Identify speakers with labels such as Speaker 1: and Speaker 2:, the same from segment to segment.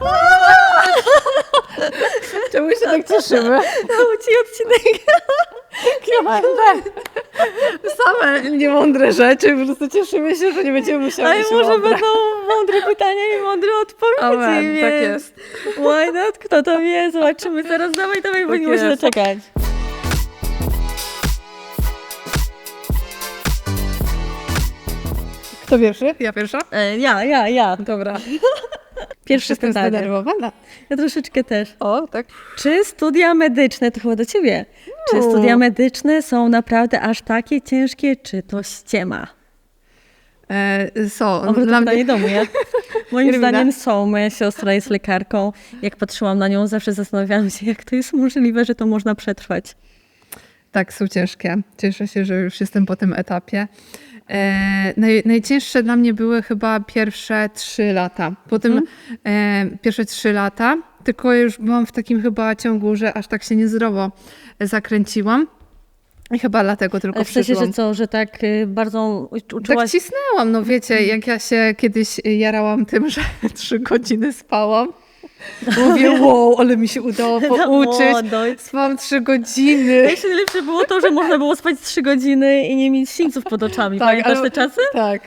Speaker 1: Czemu się tak cieszymy?
Speaker 2: Dał ci odcinek.
Speaker 1: Same niemądre rzeczy, po prostu cieszymy się, że nie będziemy musiały
Speaker 2: Ale może
Speaker 1: obrać.
Speaker 2: będą mądre pytania i mądre odpowiedzi.
Speaker 1: Amen,
Speaker 2: więc
Speaker 1: tak jest.
Speaker 2: Why not? Kto to wie? Zobaczymy zaraz. Dawaj, dawaj, bo
Speaker 1: Tak
Speaker 2: nie muszę
Speaker 1: jest.
Speaker 2: doczekać.
Speaker 1: Kto pierwszy? Ja pierwsza?
Speaker 2: E, ja, ja, ja.
Speaker 1: Dobra.
Speaker 2: Pierwsze
Speaker 1: Jestem
Speaker 2: pytanie.
Speaker 1: zdenerwowana.
Speaker 2: Ja troszeczkę też.
Speaker 1: O, tak.
Speaker 2: Czy studia medyczne, to chyba do ciebie, czy
Speaker 1: No.
Speaker 2: studia medyczne są naprawdę aż takie ciężkie, czy to ściema?
Speaker 1: E, są.
Speaker 2: O, to
Speaker 1: Dla mnie...
Speaker 2: do mnie. Moim
Speaker 1: Irwina?
Speaker 2: zdaniem są. Moja siostra jest lekarką. Jak patrzyłam na nią, zawsze zastanawiałam się, jak to jest możliwe, że to można przetrwać.
Speaker 1: Tak, są ciężkie. Cieszę się, że już jestem po tym etapie. E, naj, najcięższe dla mnie były chyba pierwsze trzy lata. Potem e, pierwsze trzy lata, tylko już byłam w takim chyba ciągu, że aż tak się niezdrowo zakręciłam. I chyba dlatego tylko
Speaker 2: Ale w sensie, że co, że tak y, bardzo u-
Speaker 1: Tak
Speaker 2: uczułaś...
Speaker 1: cisnęłam, no wiecie, jak ja się kiedyś jarałam tym, że trzy godziny spałam. Mówię, wow, ale mi się udało pouczyć.
Speaker 2: Młodość.
Speaker 1: Spałam trzy godziny.
Speaker 2: Jeszcze najlepsze było to, że można było spać trzy godziny i nie mieć sińców pod oczami.
Speaker 1: Tak,
Speaker 2: Pamiętasz
Speaker 1: ale-
Speaker 2: te czasy?
Speaker 1: Tak.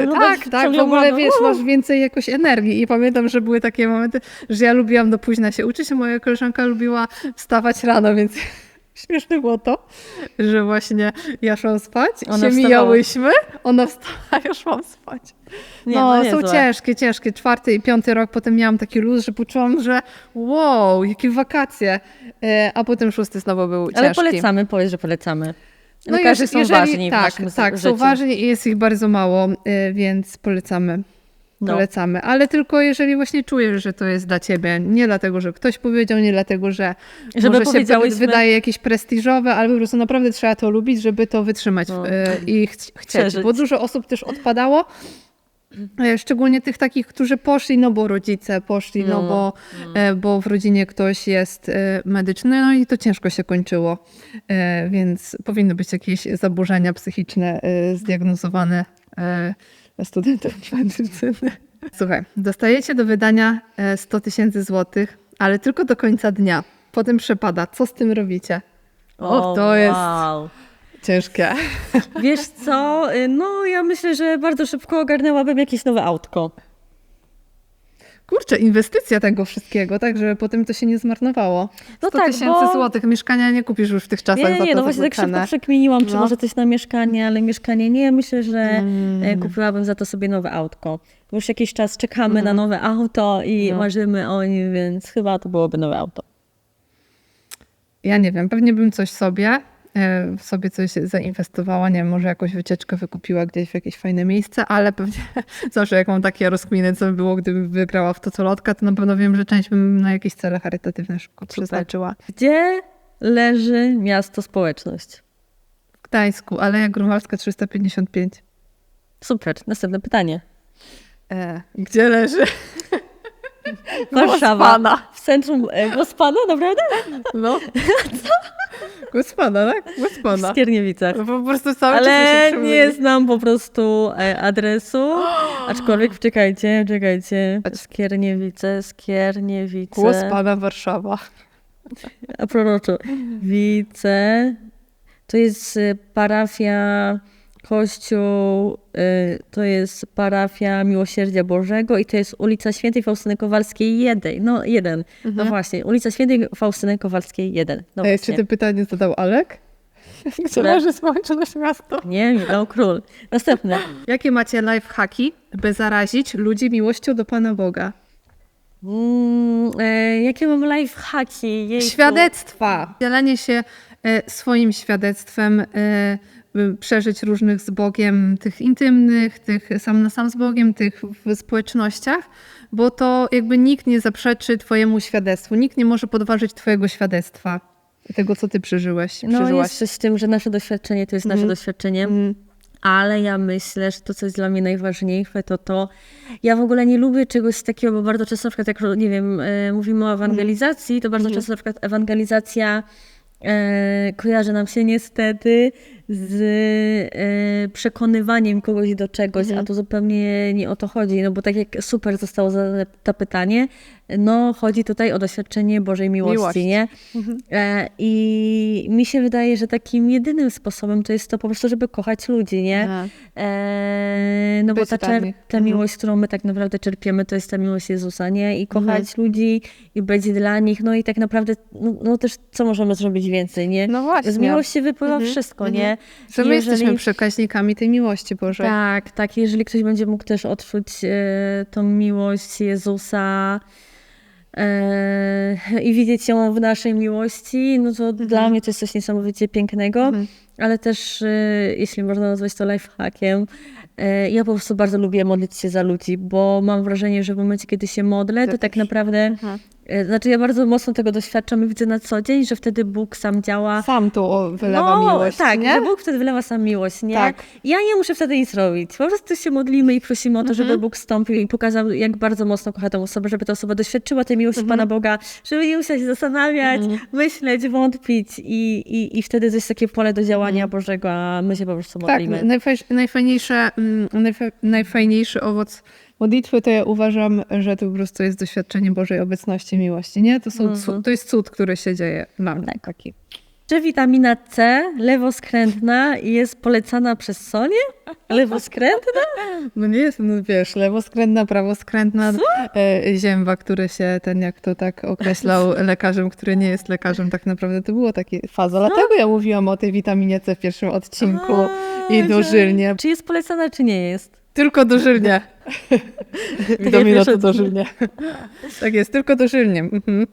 Speaker 2: Wyglądasz
Speaker 1: tak, tak, w
Speaker 2: ciągle
Speaker 1: ogóle wiesz, masz więcej jakoś energii i pamiętam, że były takie momenty, że ja lubiłam do późna się uczyć, a moja koleżanka lubiła wstawać rano, więc śmieszne było to, że właśnie ja szłam spać,
Speaker 2: Ona
Speaker 1: się
Speaker 2: wstawała.
Speaker 1: mijałyśmy, ona wstała, ja szłam spać.
Speaker 2: Nie,
Speaker 1: no,
Speaker 2: no
Speaker 1: są
Speaker 2: niezłe.
Speaker 1: ciężkie, ciężkie. Czwarty i piąty rok potem miałam taki luz, że poczułam, że wow, jakie wakacje. E, a potem szósty znowu był
Speaker 2: Ale
Speaker 1: ciężki.
Speaker 2: polecamy, powiedz, że polecamy.
Speaker 1: No
Speaker 2: są
Speaker 1: jeżeli,
Speaker 2: ważni w
Speaker 1: tak,
Speaker 2: naszym
Speaker 1: tak,
Speaker 2: życiu.
Speaker 1: są ważni i jest ich bardzo mało, y, więc polecamy.
Speaker 2: No.
Speaker 1: Polecamy, ale tylko jeżeli właśnie czujesz, że to jest dla ciebie. Nie dlatego, że ktoś powiedział, nie dlatego, że
Speaker 2: Żeby
Speaker 1: może się wydaje jakieś prestiżowe, ale po prostu naprawdę trzeba to lubić, żeby to wytrzymać
Speaker 2: No.
Speaker 1: y, i ch- chcieć.
Speaker 2: Przeżyć.
Speaker 1: Bo dużo osób też odpadało, y, szczególnie tych takich, którzy poszli, no bo rodzice poszli, no,
Speaker 2: No.
Speaker 1: bo, y, bo w rodzinie ktoś jest medyczny, no i to ciężko się kończyło. E, więc powinny być jakieś zaburzenia psychiczne e, zdiagnozowane e, studentów medycyny. Słuchaj, dostajecie do wydania e, 100 tysięcy złotych, ale tylko do końca dnia. Potem przepada. Co z tym robicie? O, to jest
Speaker 2: Wow.
Speaker 1: ciężkie.
Speaker 2: Wiesz co, y, no ja myślę, że bardzo szybko ogarnęłabym jakieś nowe autko.
Speaker 1: Kurczę, inwestycja tego wszystkiego, tak, żeby potem to się nie zmarnowało. 100
Speaker 2: No tak,
Speaker 1: tysięcy
Speaker 2: bo-
Speaker 1: złotych. Mieszkania nie kupisz już w tych czasach
Speaker 2: Nie, nie,
Speaker 1: za
Speaker 2: nie, no właśnie tak szybko przekminiłam, czy
Speaker 1: No.
Speaker 2: może coś na mieszkanie, ale mieszkanie nie. Myślę, że
Speaker 1: Mm.
Speaker 2: e, kupiłabym za to sobie nowe autko. Bo już jakiś czas czekamy na nowe auto i
Speaker 1: Mhm. No.
Speaker 2: marzymy o nim, więc chyba to byłoby nowe auto.
Speaker 1: Ja nie wiem, pewnie bym coś sobie, w sobie coś zainwestowała, nie wiem, może jakąś wycieczkę wykupiła gdzieś w jakieś fajne miejsce, ale pewnie zawsze jak mam takie rozkminy, co by było, gdybym wygrała w totolotka, to na pewno wiem, że część bym na jakieś cele charytatywne szybko przeznaczyła.
Speaker 2: Gdzie leży miasto społeczność?
Speaker 1: W Gdańsku, Aleja Grunwaldzka 355.
Speaker 2: Super, następne pytanie.
Speaker 1: E, gdzie leży?
Speaker 2: Warszawa.
Speaker 1: Gospana.
Speaker 2: W centrum e, Gospana, naprawdę?
Speaker 1: No. Gospana, tak?
Speaker 2: W
Speaker 1: Gospana.
Speaker 2: Skierniewicach.
Speaker 1: No po prostu cały czas
Speaker 2: Ale
Speaker 1: mi się
Speaker 2: nie znam po prostu e, adresu. Aczkolwiek czekajcie, czekajcie. Skierniewice, Skierniewice.
Speaker 1: Głos Pana Warszawa.
Speaker 2: A proroczo. Wice. To jest y, parafia Kościół, y, to jest parafia Miłosierdzia Bożego i to jest ulica Świętej Faustyny Kowalskiej 1. No, jeden. No właśnie, ulica Świętej Faustyny Kowalskiej 1. No
Speaker 1: Ej,
Speaker 2: właśnie.
Speaker 1: czy to pytanie zadał Alek? Gdzie
Speaker 2: Które?
Speaker 1: leży społeczność miasto?
Speaker 2: Nie, Michał Król. Następne.
Speaker 1: Jakie macie lifehacki, by zarazić ludzi miłością do Pana Boga?
Speaker 2: Mm, e, jakie mam lifehacki? Jejku.
Speaker 1: Świadectwa! Dzielenie się swoim świadectwem, e, przeżyć różnych z Bogiem, tych intymnych, tych sam na sam z Bogiem, tych w społecznościach, bo to jakby nikt nie zaprzeczy Twojemu świadectwu, nikt nie może podważyć Twojego świadectwa, tego co Ty przeżyłeś,
Speaker 2: No
Speaker 1: przeżyłaś.
Speaker 2: jest coś w tym, że nasze doświadczenie to jest nasze
Speaker 1: Mhm.
Speaker 2: doświadczenie.
Speaker 1: Mm.
Speaker 2: Ale ja myślę, że to, co jest dla mnie najważniejsze, to to, ja w ogóle nie lubię czegoś takiego, bo bardzo często na przykład, jak nie wiem, e, mówimy o ewangelizacji, to bardzo często na przykład ewangelizacja e, kojarzy nam się niestety z e, przekonywaniem kogoś do czegoś,
Speaker 1: Mhm.
Speaker 2: a to zupełnie nie o to chodzi, no bo tak jak super zostało zadane to pytanie, no chodzi tutaj o doświadczenie Bożej miłości,
Speaker 1: Miłości.
Speaker 2: nie? E, I mi się wydaje, że takim jedynym sposobem to jest to po prostu, żeby kochać ludzi, nie?
Speaker 1: Aha.
Speaker 2: E, no bo ta, ta
Speaker 1: Mhm.
Speaker 2: miłość, którą my tak naprawdę czerpiemy, to jest ta miłość Jezusa, nie? I kochać ludzi i być dla nich, no i tak naprawdę, no, no też co możemy zrobić więcej, nie?
Speaker 1: No właśnie.
Speaker 2: Z miłości wypływa
Speaker 1: Mhm,
Speaker 2: wszystko,
Speaker 1: mhm.
Speaker 2: Nie?
Speaker 1: Że my
Speaker 2: Jeżeli-
Speaker 1: jesteśmy przekaźnikami tej miłości Bożej.
Speaker 2: Tak, tak. Jeżeli ktoś będzie mógł też odczuć e, tą miłość Jezusa e, i widzieć ją w naszej miłości, no to dla mnie to jest coś niesamowicie pięknego,
Speaker 1: Mhm.
Speaker 2: Ale też, e, jeśli można nazwać to lifehackiem, e, ja po prostu bardzo lubię modlić się za ludzi, bo mam wrażenie, że w momencie, kiedy się modlę, to tak naprawdę,
Speaker 1: Mhm.
Speaker 2: e, znaczy ja bardzo mocno tego doświadczam i widzę na co dzień, że wtedy Bóg sam działa
Speaker 1: Sam tu wylewa
Speaker 2: no,
Speaker 1: miłość,
Speaker 2: Tak,
Speaker 1: nie?
Speaker 2: że Bóg wtedy wylewa sam miłość, nie?
Speaker 1: Tak.
Speaker 2: Ja nie muszę wtedy nic robić. Po prostu się modlimy i prosimy o to, żeby Bóg wstąpił i pokazał, jak bardzo mocno kocha tę osobę, żeby ta osoba doświadczyła tej miłości Pana Boga, żeby nie musiała się zastanawiać, myśleć, wątpić i, i, i wtedy to jest takie pole do działania Bożego, a my się po prostu
Speaker 1: Tak,
Speaker 2: modlimy.
Speaker 1: najfaj, najfajniejsze, mm, najfa, najfajniejszy owoc modlitwy to ja uważam, że to po prostu jest doświadczenie Bożej obecności, miłości, nie? To, są, cu- to jest cud, który się dzieje dla mnie.
Speaker 2: Tak.
Speaker 1: Taki.
Speaker 2: Czy witamina C, lewoskrętna, jest polecana przez Sonię? Lewoskrętna?
Speaker 1: No nie jest, no wiesz, lewoskrętna, prawoskrętna e, zięba, który się, ten jak to tak określał lekarzem, który nie jest lekarzem, tak naprawdę to było takie faza. Dlatego ja mówiłam o tej witaminie C w pierwszym odcinku i
Speaker 2: A,
Speaker 1: dożylnie.
Speaker 2: Czy jest polecana, czy nie jest?
Speaker 1: Tylko dożylnie. Witamina to dożylnie. Tak jest, tylko dożylnie. Mhm.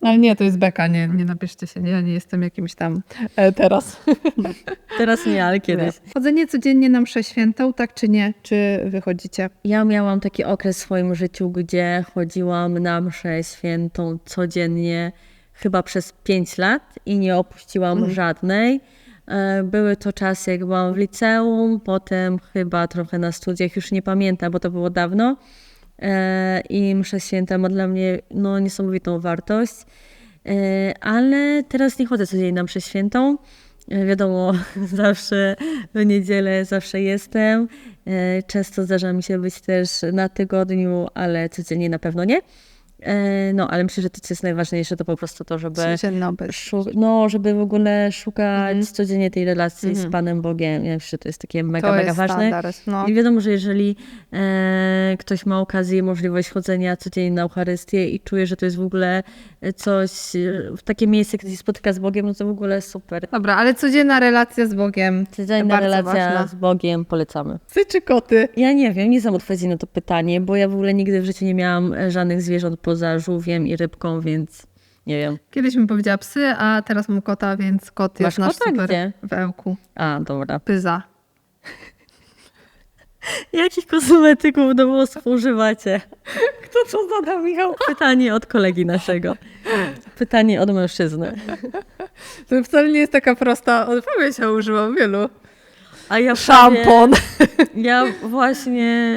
Speaker 1: Ale nie, to jest beka, nie, nie napiszcie się, nie, ja nie jestem jakimś tam e, teraz.
Speaker 2: Teraz nie, ale kiedyś.
Speaker 1: Chodzenie codziennie na mszę świętą, tak czy nie? Czy wychodzicie?
Speaker 2: Ja miałam taki okres w swoim życiu, gdzie chodziłam na mszę świętą codziennie, chyba przez 5 lat i nie opuściłam żadnej. E, Były to czasy, jak byłam w liceum, potem chyba trochę na studiach, już nie pamiętam, bo to było dawno. E, I msza święta ma dla mnie no, niesamowitą wartość. E, Ale teraz nie chodzę codziennie na mszę świętą. E, Wiadomo, zawsze w niedzielę zawsze jestem. Często zdarza mi się być też na tygodniu, ale codziennie na pewno nie. E, No, ale myślę, że to, co jest najważniejsze, to po prostu to, żeby, szu- no, żeby w ogóle szukać
Speaker 1: Mhm.
Speaker 2: codziennie tej relacji z
Speaker 1: Mhm.
Speaker 2: Panem Bogiem. Ja myślę, że to jest takie mega,
Speaker 1: to
Speaker 2: mega ważne.
Speaker 1: No.
Speaker 2: I wiadomo, że jeżeli e, ktoś ma okazję i możliwość chodzenia codziennie na Eucharystię i czuje, że to jest w ogóle coś, e, w takie miejsce, gdzie się spotyka z Bogiem, no to w ogóle super.
Speaker 1: Dobra, ale codzienna relacja z Bogiem.
Speaker 2: Codzienna relacja
Speaker 1: ważna.
Speaker 2: z Bogiem polecamy.
Speaker 1: Psy czy koty?
Speaker 2: Ja nie wiem, nie znam odpowiedzi na to pytanie, bo ja w ogóle nigdy w życiu nie miałam e, żadnych zwierząt poza żółwiem i rybką, więc nie wiem.
Speaker 1: Kiedyś bym powiedziała psy, a teraz mam kota, więc kot
Speaker 2: Masz
Speaker 1: jest nasz
Speaker 2: kota
Speaker 1: super
Speaker 2: gdzie?
Speaker 1: w ełku.
Speaker 2: A, dobra.
Speaker 1: Pyza.
Speaker 2: Jakich kosmetyków do włosów używacie? Kto co zadał, Michał? Pytanie od kolegi naszego. Pytanie od mężczyzny.
Speaker 1: To wcale nie jest taka prosta odpowiedź, ja używam wielu.
Speaker 2: A ja
Speaker 1: Szampon.
Speaker 2: Prawie, ja właśnie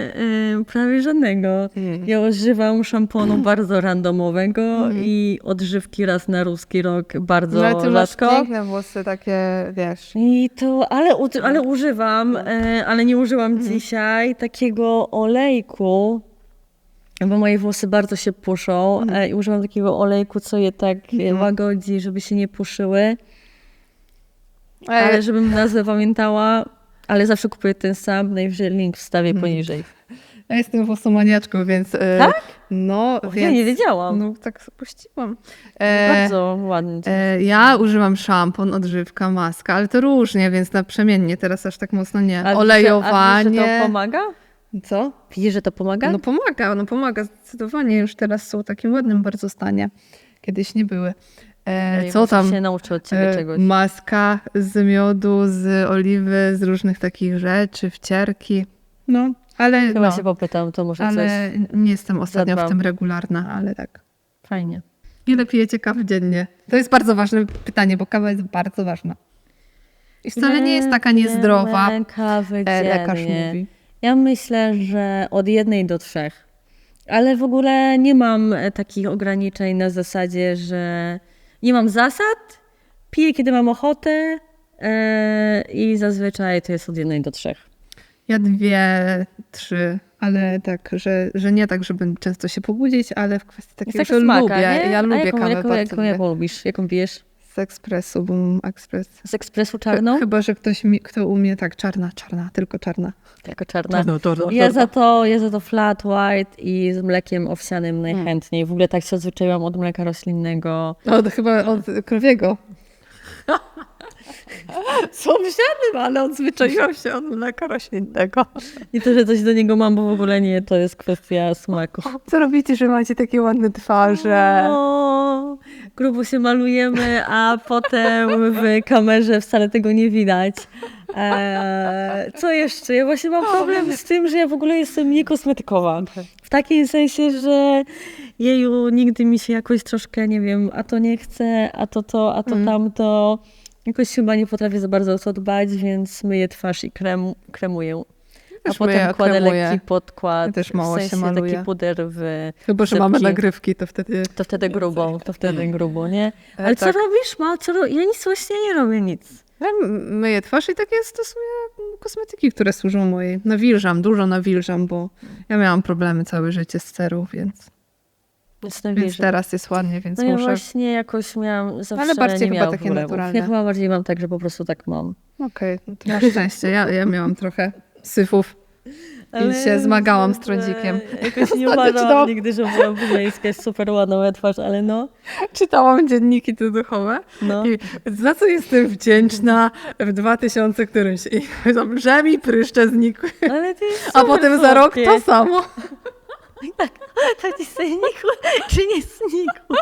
Speaker 2: y, prawie żadnego.
Speaker 1: Mm.
Speaker 2: Ja używam szamponu bardzo randomowego i odżywki raz na ruski rok bardzo
Speaker 1: No, ty masz
Speaker 2: rzadko.
Speaker 1: piękne włosy, takie, wiesz.
Speaker 2: I to, ale, u- ale używam, e, ale nie użyłam dzisiaj takiego olejku, bo moje włosy bardzo się puszą e, i używam takiego olejku, co je tak e, łagodzi, żeby się nie puszyły, ale
Speaker 1: Ale
Speaker 2: żebym nazwę pamiętała, ale zawsze kupuję ten sam, najwyżej link wstawię poniżej.
Speaker 1: ja jestem włosomaniaczką, więc... e,
Speaker 2: Tak?
Speaker 1: No,
Speaker 2: Ja
Speaker 1: więc...
Speaker 2: nie wiedziałam.
Speaker 1: No, tak puściłam. E,
Speaker 2: Bardzo ładnie.
Speaker 1: e, ja używam szampon, odżywka, maska, ale to różnie, więc naprzemiennie, teraz aż tak mocno nie.
Speaker 2: A A
Speaker 1: Olejowanie.
Speaker 2: że to pomaga?
Speaker 1: Co?
Speaker 2: Widzisz, że to pomaga?
Speaker 1: No pomaga, no pomaga, zdecydowanie. Już teraz są w takim ładnym bardzo stanie. Kiedyś nie były. E, co tam?
Speaker 2: się nauczyć od ciebie
Speaker 1: E,
Speaker 2: czegoś.
Speaker 1: Maska z miodu, z oliwy, z różnych takich rzeczy, wcierki. No, ale,
Speaker 2: Chyba
Speaker 1: no,
Speaker 2: się popytam, to może coś
Speaker 1: ale nie jestem ostatnio w
Speaker 2: zadbam.
Speaker 1: tym regularna, ale tak.
Speaker 2: fajnie.
Speaker 1: Ile pijecie kawy dziennie? To jest bardzo ważne pytanie, bo kawa jest bardzo ważna. I wcale nie jest taka niezdrowa,
Speaker 2: Kawy
Speaker 1: e, lekarz
Speaker 2: dziennie.
Speaker 1: mówi.
Speaker 2: Ja myślę, że od jednej do trzech. Ale w ogóle nie mam e, takich ograniczeń na zasadzie, że nie mam zasad, piję kiedy mam ochotę, e, i zazwyczaj to jest od jednej do trzech.
Speaker 1: Ja dwie, trzy, ale tak, że, że nie tak, żeby często się pobudzić, ale w kwestii takiego,
Speaker 2: Jest
Speaker 1: że
Speaker 2: smaka,
Speaker 1: lubię.
Speaker 2: nie?
Speaker 1: Ja
Speaker 2: A
Speaker 1: lubię
Speaker 2: jaką,
Speaker 1: kawę
Speaker 2: jaką, jaką, jaką lubisz? Jaką pijesz?
Speaker 1: Z ekspresu, bo mam ekspres.
Speaker 2: Z ekspresu czarną?
Speaker 1: Chyba, że ktoś mi, kto umie, tak, czarna, czarna, tylko czarna.
Speaker 2: Jako czarna.
Speaker 1: czarna.
Speaker 2: Ja za to, ja za to flat white i z mlekiem owsianym najchętniej. W ogóle tak się odzwyczaiłam od mleka roślinnego.
Speaker 1: Od, chyba od krowiego. Są wzięnym, ale odzwyczaiłam się od mleka roślinnego.
Speaker 2: Nie to, że coś do niego mam, bo w ogóle nie, to jest kwestia smaku.
Speaker 1: Co robicie, że macie takie ładne twarze?
Speaker 2: O, grubo się malujemy, a potem w kamerze wcale tego nie widać. Eee, co jeszcze? Ja właśnie mam problem z tym, że ja w ogóle jestem niekosmetykowa. W takim sensie, że jeju, nigdy mi się jakoś troszkę, nie wiem, a to nie chcę, a to to, a to
Speaker 1: Mm.
Speaker 2: tamto. Jakoś chyba nie potrafię za bardzo o to dbać, więc myję twarz i krem, kremuję. A potem
Speaker 1: myję,
Speaker 2: kładę
Speaker 1: kremuję.
Speaker 2: lekki podkład,
Speaker 1: Ja też mało
Speaker 2: w
Speaker 1: się
Speaker 2: sensie
Speaker 1: maluję.
Speaker 2: taki puder w...
Speaker 1: Chyba, że mamy nagrywki, to wtedy...
Speaker 2: To wtedy grubo, to wtedy grubo, nie?
Speaker 1: E,
Speaker 2: Ale co
Speaker 1: tak.
Speaker 2: robisz, ma? Co ro... Ja nic właśnie nie robię, nic.
Speaker 1: Ja myję twarz i takie stosuję kosmetyki, które służą mojej. Nawilżam, dużo nawilżam, bo ja miałam problemy całe życie z cerą, więc,
Speaker 2: Więc nie
Speaker 1: więc teraz jest ładnie, więc
Speaker 2: No ja
Speaker 1: muszę...
Speaker 2: właśnie jakoś miałam zawsze
Speaker 1: Ale bardziej
Speaker 2: nie
Speaker 1: chyba takie
Speaker 2: problemów.
Speaker 1: naturalne.
Speaker 2: Ja chyba bardziej mam tak, że po prostu tak mam.
Speaker 1: Okej, no to masz szczęście. Ja, ja miałam trochę syfów. I się zmagałam z trądzikiem.
Speaker 2: Jakoś nie uważałam nigdy, że błyska jest super ładna moja twarz, ale no,
Speaker 1: Czytałam dzienniki te duchowe
Speaker 2: no.
Speaker 1: i za co jestem wdzięczna w 2000 którymś. I powiedzą, że mi pryszcze znikły.
Speaker 2: Ale jest
Speaker 1: A potem za rok to samo.
Speaker 2: Tak ci sobie nikły, czy nie znikły?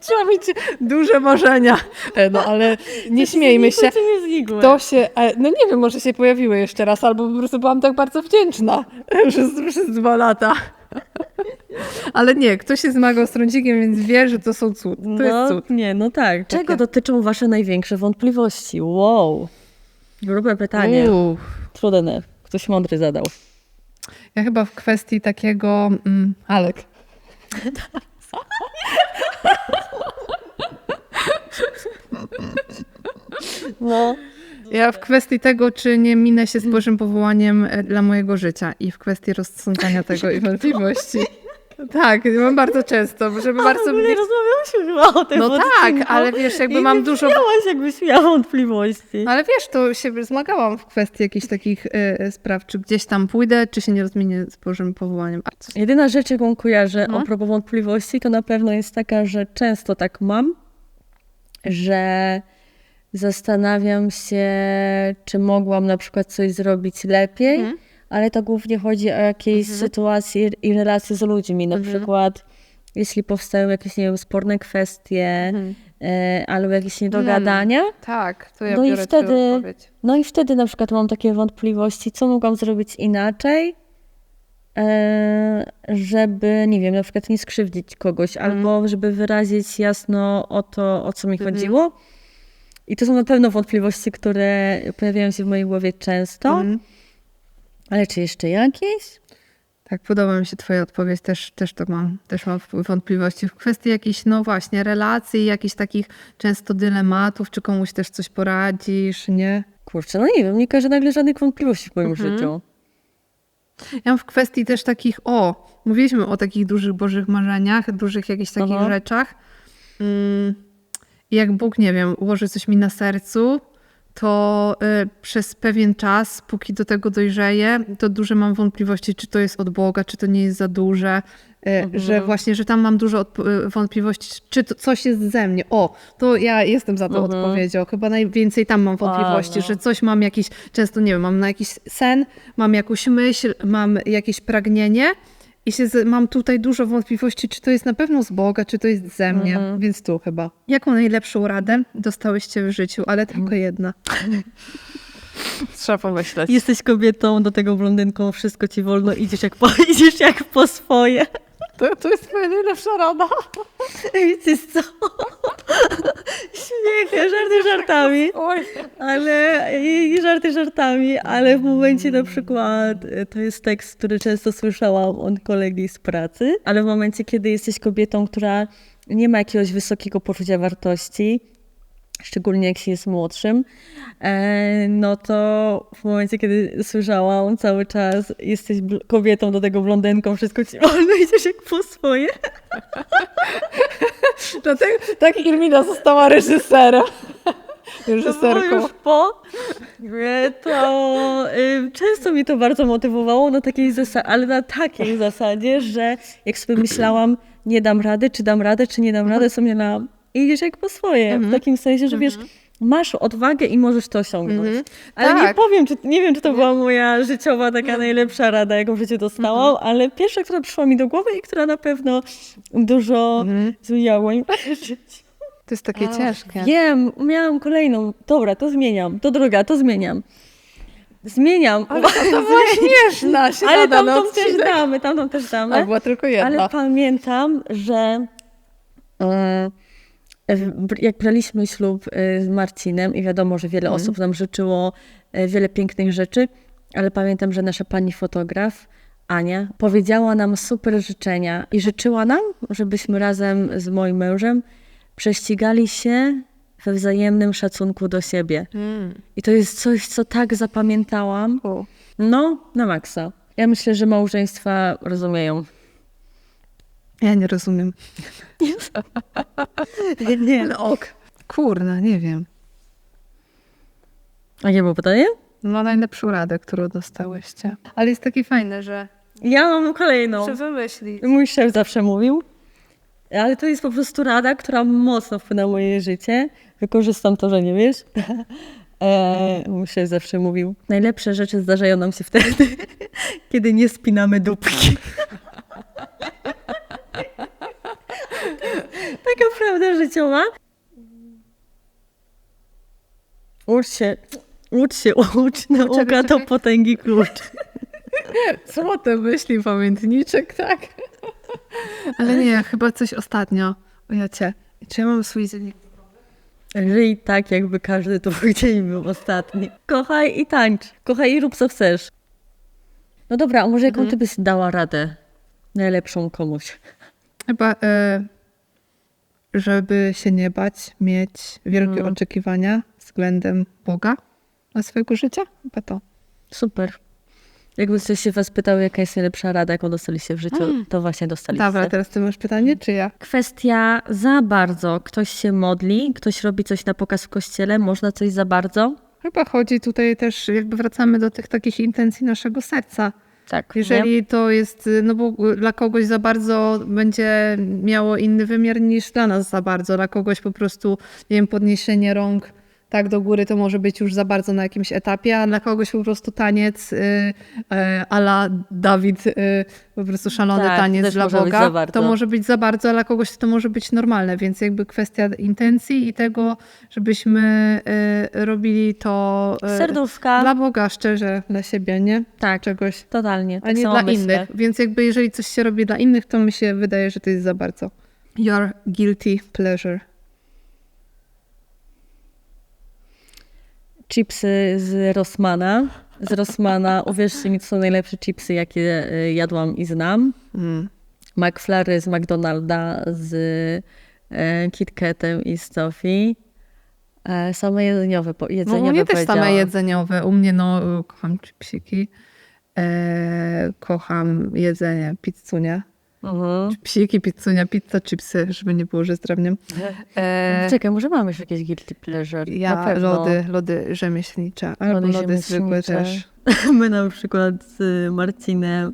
Speaker 1: Trzeba mieć duże marzenia. E, No ale nie śmiejmy się.
Speaker 2: Czy nie znikły?
Speaker 1: To się, e, no nie wiem, może się pojawiły jeszcze raz, albo po prostu byłam tak bardzo wdzięczna przez, przez dwa lata. Ale nie, ktoś się zmagał z trądzikiem, więc wie, że to są cud. To
Speaker 2: no,
Speaker 1: jest cud.
Speaker 2: Nie, no tak. Czego
Speaker 1: Takie.
Speaker 2: dotyczą wasze największe wątpliwości? Wow. Grube pytanie.
Speaker 1: Uff.
Speaker 2: Trudne. Ktoś mądry zadał.
Speaker 1: Ja chyba w kwestii takiego... Mm, Alek.
Speaker 2: No.
Speaker 1: Ja w kwestii tego, czy nie minę się z Bożym powołaniem e, dla mojego życia i w kwestii rozsądzania tego i wątpliwości. Tak, mam bardzo często, żeby bardzo...
Speaker 2: Nie rozmawiałyśmy chyba o tym
Speaker 1: No tak, ale wiesz, jakby mam dużo...
Speaker 2: Miałaś jakbyś miała wątpliwości.
Speaker 1: Ale wiesz, to się zmagałam w kwestii jakichś takich e, spraw, czy gdzieś tam pójdę, czy się nie rozmienię z Bożym powołaniem.
Speaker 2: Jedyna rzecz, jaką kojarzę
Speaker 1: No.
Speaker 2: a propos wątpliwości, to na pewno jest taka, że często tak mam, że zastanawiam się, czy mogłam na przykład coś zrobić lepiej,
Speaker 1: Mhm.
Speaker 2: Ale to głównie chodzi o jakieś
Speaker 1: Mhm.
Speaker 2: sytuacje i relacje z ludźmi. Na
Speaker 1: Mhm.
Speaker 2: przykład, jeśli powstają jakieś, nie wiem, sporne kwestie e, albo jakieś niedogadania,
Speaker 1: Tak, to ja
Speaker 2: No i wtedy- no i wtedy na przykład mam takie wątpliwości, co mogłam zrobić inaczej, e, żeby, nie wiem, na przykład nie skrzywdzić kogoś,
Speaker 1: Mhm.
Speaker 2: albo żeby wyrazić jasno o to, o co mi
Speaker 1: Mhm.
Speaker 2: chodziło. I to są na pewno wątpliwości, które pojawiają się w mojej głowie często,
Speaker 1: Mhm.
Speaker 2: Ale czy jeszcze jakieś?
Speaker 1: Tak, podoba mi się twoja odpowiedź, też, też to mam, też mam wątpliwości w kwestii jakichś, no właśnie, relacji, jakichś takich często dylematów, czy komuś też coś poradzisz, nie?
Speaker 2: Kurczę, no nie wiem, nie każe nagle żadnych wątpliwości w moim
Speaker 1: Mhm.
Speaker 2: życiu.
Speaker 1: Ja mam w kwestii też takich, o, mówiliśmy o takich dużych bożych marzeniach, dużych jakichś takich
Speaker 2: Aha.
Speaker 1: rzeczach. Mm, jak Bóg, nie wiem, ułoży coś mi na sercu, to y, przez pewien czas, póki do tego dojrzeję, to duże mam wątpliwości, czy to jest od Boga, czy to nie jest za duże, y, że właśnie, że tam mam dużo y, wątpliwości, czy to coś jest ze mnie. O, to ja jestem za to
Speaker 2: Mhm.
Speaker 1: odpowiedzią. Chyba najwięcej tam mam wątpliwości,
Speaker 2: no.
Speaker 1: że coś mam jakiś, często nie wiem, mam na jakiś sen, mam jakąś myśl, mam jakieś pragnienie i się z, mam tutaj dużo wątpliwości, czy to jest na pewno z Boga, czy to jest ze mnie,
Speaker 2: Mhm.
Speaker 1: więc tu chyba. Jaką najlepszą radę dostałyście w życiu, ale tylko jedna? Trzeba pomyśleć.
Speaker 2: Jesteś kobietą, do tego blondynką, wszystko ci wolno, idziesz jak po, idziesz jak po swoje.
Speaker 1: To, to jest twoja najlepsza rada.
Speaker 2: Wiecie co? Śmiechy, żarty żartami,
Speaker 1: Oj.
Speaker 2: ale i żarty żartami, ale w momencie na przykład, e, to jest tekst, który często słyszałam od kolegi z pracy, ale w momencie, kiedy jesteś kobietą, która nie ma jakiegoś wysokiego poczucia wartości, szczególnie jak się jest młodszym, e, no to w momencie, kiedy słyszałam cały czas, jesteś kobietą, do tego blondynką, wszystko ci wolno, idziesz jak po swoje.
Speaker 1: Dlatego tak Irmina została reżyserem.
Speaker 2: Było
Speaker 1: Reżyserką.
Speaker 2: już po. To y, często mi to bardzo motywowało na takiej zasadzie, ale na takiej zasadzie, że jak sobie myślałam, nie dam rady, czy dam radę, czy nie dam rady, sobie na idziesz jak po swoje. W takim sensie, że wiesz, masz odwagę i możesz to osiągnąć.
Speaker 1: Mhm.
Speaker 2: Ale nie
Speaker 1: Tak.
Speaker 2: powiem, czy, nie wiem, czy to była moja życiowa taka najlepsza rada, jaką w życiu dostałam, ale pierwsza, która przyszła mi do głowy i która na pewno dużo
Speaker 1: Mhm.
Speaker 2: zmieniała życiu.
Speaker 1: To jest takie ciężkie.
Speaker 2: Wiem, miałam kolejną. Dobra, to zmieniam. To druga, to zmieniam. Zmieniam.
Speaker 1: Ale to była śmieszna się
Speaker 2: Ale tamtą też
Speaker 1: odcinek.
Speaker 2: damy, tamtą też damy.
Speaker 1: A była tylko jedna.
Speaker 2: Ale pamiętam, że w- jak braliśmy ślub e, z Marcinem i wiadomo, że wiele
Speaker 1: Mhm.
Speaker 2: osób nam życzyło e, wiele pięknych rzeczy, ale pamiętam, że nasza pani fotograf Ania powiedziała nam super życzenia i życzyła nam, żebyśmy razem z moim mężem prześcigali się we wzajemnym szacunku do siebie.
Speaker 1: Mm.
Speaker 2: I to jest coś, co tak zapamiętałam.
Speaker 1: U.
Speaker 2: No, na maksa. Ja myślę, że małżeństwa rozumieją.
Speaker 1: Ja nie rozumiem.
Speaker 2: Nie.
Speaker 1: No ok. Kurna, nie wiem.
Speaker 2: A nie było pytanie?
Speaker 1: No najlepszą radę, którą dostałyście. Ale jest takie fajne, że,
Speaker 2: Ja mam kolejną.
Speaker 1: że wymyśli.
Speaker 2: Mój szef zawsze mówił, ale to jest po prostu rada, która mocno wpływa na moje życie. Wykorzystam to, że nie wiesz. E, mój szef zawsze mówił, najlepsze rzeczy zdarzają nam się wtedy, kiedy nie spinamy dupki. Taka prawda życiowa. Ucz się, ucz się, ucz. Nauka to
Speaker 1: czekaj.
Speaker 2: potęgi klucz.
Speaker 1: Złote myśli, pamiętniczek, tak? Ale nie, chyba coś ostatnio. O ja cię. Czy ja mam swój dziennik?
Speaker 2: Żyj tak, jakby każdy twój dzień był ostatni. Kochaj i tańcz. Kochaj i rób co chcesz. No dobra, a może jaką ty byś dała radę najlepszą komuś?
Speaker 1: Chyba, e, żeby się nie bać, mieć wielkie
Speaker 2: Mm.
Speaker 1: oczekiwania względem Boga dla swojego życia. Chyba to.
Speaker 2: Super. Jakby ktoś się was pytał, jaka jest najlepsza rada, jaką dostaliście w życiu, to właśnie dostaliście.
Speaker 1: Dobra, teraz ty masz pytanie, czy ja?
Speaker 2: Kwestia za bardzo. Ktoś się modli, ktoś robi coś na pokaz w kościele, można coś za bardzo?
Speaker 1: Chyba chodzi tutaj też, jakby wracamy do tych takich intencji naszego serca.
Speaker 2: Tak.
Speaker 1: Jeżeli to jest, no bo dla kogoś za bardzo będzie miało inny wymiar niż dla nas za bardzo. Dla kogoś po prostu, nie wiem, podniesienie rąk tak do góry to może być już za bardzo na jakimś etapie, a dla kogoś po prostu taniec y, y, ala Dawid, y, po prostu szalony
Speaker 2: Tak,
Speaker 1: taniec dla Boga, to może być za bardzo, a dla kogoś to może być normalne, więc jakby kwestia intencji i tego, żebyśmy y, robili to y,
Speaker 2: Serduszka.
Speaker 1: dla Boga, szczerze, dla siebie, nie?
Speaker 2: Tak,
Speaker 1: Czegoś
Speaker 2: totalnie.
Speaker 1: a
Speaker 2: Tak
Speaker 1: nie
Speaker 2: samo
Speaker 1: dla
Speaker 2: myślę.
Speaker 1: innych. Więc jakby jeżeli coś się robi dla innych, to mi się wydaje, że to jest za bardzo. Your guilty pleasure.
Speaker 2: Chipsy z Rossmana. Z Rossmana, uwierzcie mi, to są najlepsze chipsy, jakie y, jadłam i znam.
Speaker 1: Mm.
Speaker 2: McFlurry z McDonalda, z e, KitKatem i z Toffee. E, same jedzeniowe, po,
Speaker 1: No,
Speaker 2: jedzeniowe
Speaker 1: u mnie też same jedzeniowe. U mnie no, kocham chipsiki. E, kocham jedzenie, pizzunia.
Speaker 2: Mhm.
Speaker 1: Psiki, pizzunia, pizza, chipsy, żeby nie było, że zdrownie. E,
Speaker 2: Czekaj, może mam już jakieś guilty pleasure? Na
Speaker 1: ja
Speaker 2: pewno.
Speaker 1: lody, lody rzemieślnicze, albo
Speaker 2: Lody
Speaker 1: lody, zwykłe też.
Speaker 2: My na przykład z Marcinem,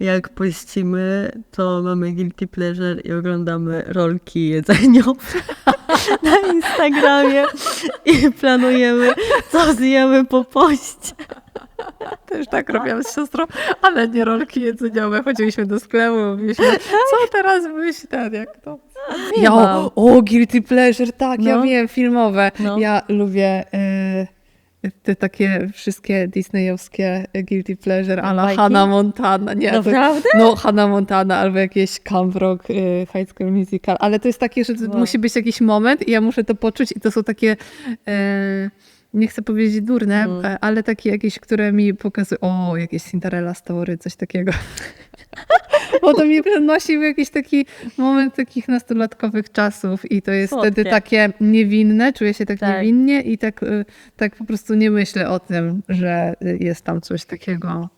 Speaker 2: jak pościmy, to mamy guilty pleasure i oglądamy rolki jedzeniowe na Instagramie i planujemy, co zjemy po poście.
Speaker 1: Też tak robiłam z siostrą, ale nie rolki jedzeniowe. Chodziliśmy do sklepu, mówiliśmy, co teraz myśl ten, jak to? Ja, o, o, guilty pleasure, tak, ja
Speaker 2: No.
Speaker 1: wiem, filmowe.
Speaker 2: No.
Speaker 1: Ja lubię e, te takie wszystkie disneyowskie guilty pleasure, a la
Speaker 2: Bajki?
Speaker 1: Hannah Montana. Nie, to,
Speaker 2: Naprawdę?
Speaker 1: no, Hannah Montana albo jakieś Camp Rock, e, High School Musical, ale to jest takie, że
Speaker 2: Wow.
Speaker 1: musi być jakiś moment i ja muszę to poczuć i to są takie... E, nie chcę powiedzieć durne,
Speaker 2: Mm.
Speaker 1: ale takie jakieś, które mi pokazują, o, jakieś Cinderella story, coś takiego. Bo to mnie przenosi w jakiś taki moment takich nastolatkowych czasów i to jest
Speaker 2: Słodkie.
Speaker 1: wtedy takie niewinne, czuję się tak,
Speaker 2: Tak.
Speaker 1: niewinnie i tak, y, tak po prostu nie myślę o tym, że jest tam coś takiego